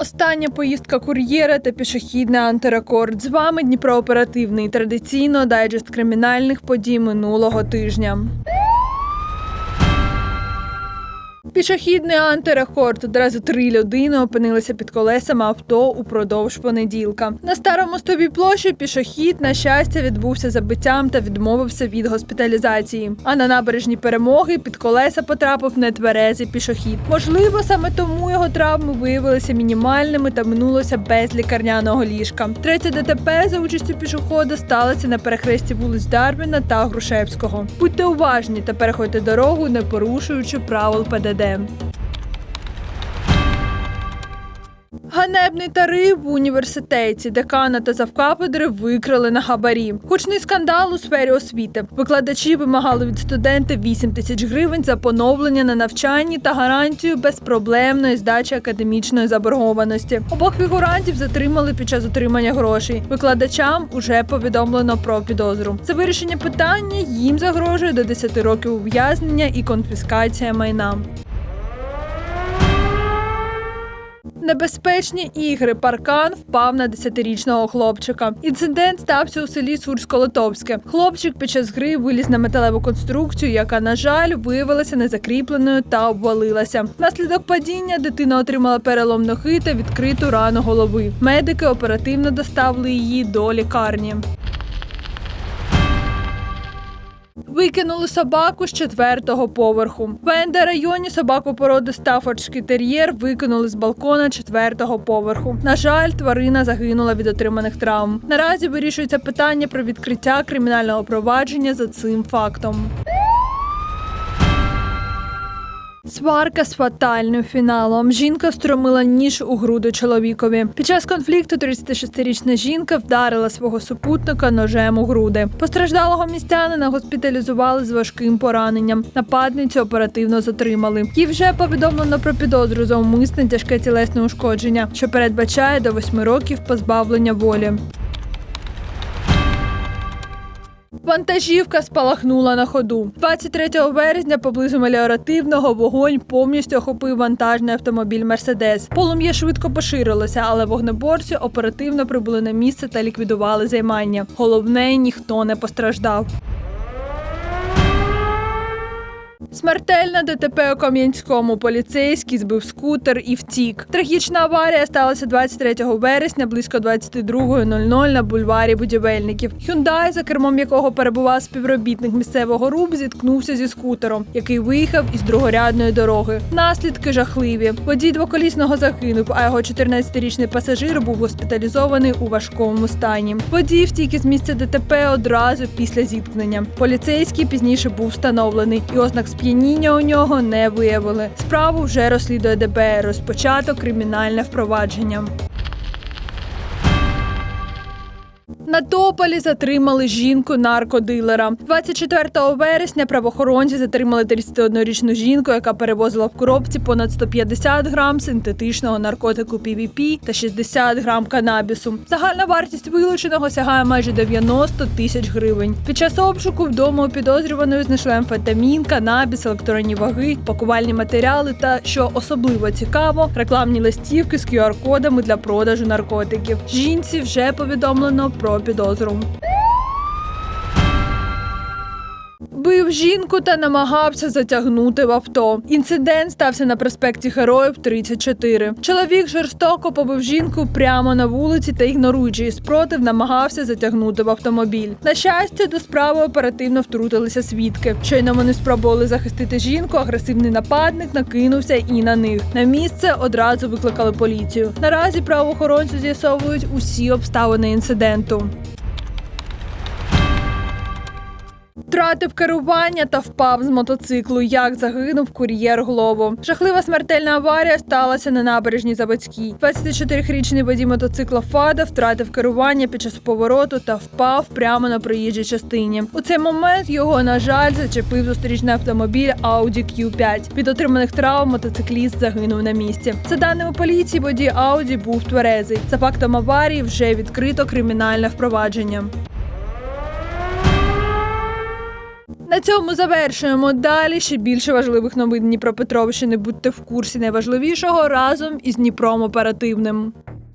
Остання поїздка кур'єра та пішохідний антирекорд. З вами Дніпро оперативний. Традиційно дайджест кримінальних подій минулого тижня. Пішохідний антирекорд. Одразу три людини опинилися під колесами авто упродовж понеділка. На старому стовій площі пішохід, на щастя, відбувся забиттям та відмовився від госпіталізації. А на набережні перемоги під колеса потрапив нетверезий пішохід. Можливо, саме тому його травми виявилися мінімальними та минулося без лікарняного ліжка. Третє ДТП за участю пішохода сталося на перехресті вулиць Дарвіна та Грушевського. Будьте уважні та переходьте дорогу, не порушуючи правил ПДД. Ганебний тариф в університеті, декана та завкафедри викрали на хабарі. Гучний скандал у сфері освіти. Викладачі вимагали від студента 8 тисяч гривень за поновлення на навчанні та гарантію безпроблемної здачі академічної заборгованості. Обох фігурантів затримали під час отримання грошей. Викладачам уже повідомлено про підозру. За вирішення питання їм загрожує до 10 років ув'язнення і конфіскація майна. Небезпечні ігри. Паркан впав на 10-річного хлопчика. Інцидент стався у селі Сурсько-Литовське. Хлопчик під час гри виліз на металеву конструкцію, яка, на жаль, виявилася незакріпленою та обвалилася. Внаслідок падіння дитина отримала перелом ноги та відкриту рану голови. Медики оперативно доставили її до лікарні. Викинули собаку з четвертого поверху. В НД районі собаку породи Стафордський тер'єр викинули з балкона четвертого поверху. На жаль, тварина загинула від отриманих травм. Наразі вирішується питання про відкриття кримінального провадження за цим фактом. Сварка з фатальним фіналом. Жінка встромила ніж у груди чоловікові. Під час конфлікту 36-річна жінка вдарила свого супутника ножем у груди. Постраждалого містянина госпіталізували з важким пораненням. Нападницю оперативно затримали. Їй вже повідомлено про підозру за умисне тяжке тілесне ушкодження, що передбачає до 8 років позбавлення волі. Вантажівка спалахнула на ходу. 23 березня поблизу меліоративного вогонь повністю охопив вантажний автомобіль Мерседес. Полум'я швидко поширилося, але вогнеборці оперативно прибули на місце та ліквідували займання. Головне, ніхто не постраждав. Смертельна ДТП у Кам'янському. Поліцейський збив скутер і втік. Трагічна аварія сталася 23 вересня близько 22.00 на бульварі будівельників. Хюндай, за кермом якого перебував співробітник місцевого РУБ, зіткнувся зі скутером, який виїхав із другорядної дороги. Наслідки жахливі. Водій двоколісного загинув, а його 14-річний пасажир був госпіталізований у важкому стані. Водій втік із місця ДТП одразу після зіткнення. Поліцейський пізніше був встановлений і ознак сп'яніння у нього не виявили. Справу вже розслідує ДБР. Розпочато кримінальне впровадження. На Тополі затримали жінку наркодилера. 24 вересня правоохоронці затримали 31-річну жінку, яка перевозила в коробці понад 150 грам синтетичного наркотику PVP та 60 грам канабісу. Загальна вартість вилученого сягає майже 90 тисяч гривень. Під час обшуку вдома у підозрюваної знайшли амфетамін, канабіс, електронні ваги, пакувальні матеріали та, що особливо цікаво, рекламні листівки з QR-кодами для продажу наркотиків. Жінці вже повідомлено про підозру. Бив жінку та намагався затягнути в авто. Інцидент стався на проспекті Героїв 34. Чоловік жорстоко побив жінку прямо на вулиці та, ігноруючи її спротив, намагався затягнути в автомобіль. На щастя, до справи оперативно втрутилися свідки. Щойно вони спробували захистити жінку. Агресивний нападник накинувся і на них. На місце одразу викликали поліцію. Наразі правоохоронці з'ясовують усі обставини інциденту. Втратив керування та впав з мотоциклу. Як загинув кур'єр Глово. Жахлива смертельна аварія сталася на набережній Заводській. 24-річний водій мотоцикла Фада втратив керування під час повороту та впав прямо на проїжджій частині. У цей момент його, на жаль, зачепив зустрічний автомобіль Audi Q5. Від отриманих травм мотоцикліст загинув на місці. За даними поліції, водій Audi був тверезий. За фактом аварії вже відкрито кримінальне впровадження. Цьому завершуємо. Далі ще більше важливих новин Дніпропетровщини. Будьте в курсі найважливішого разом із Дніпром оперативним.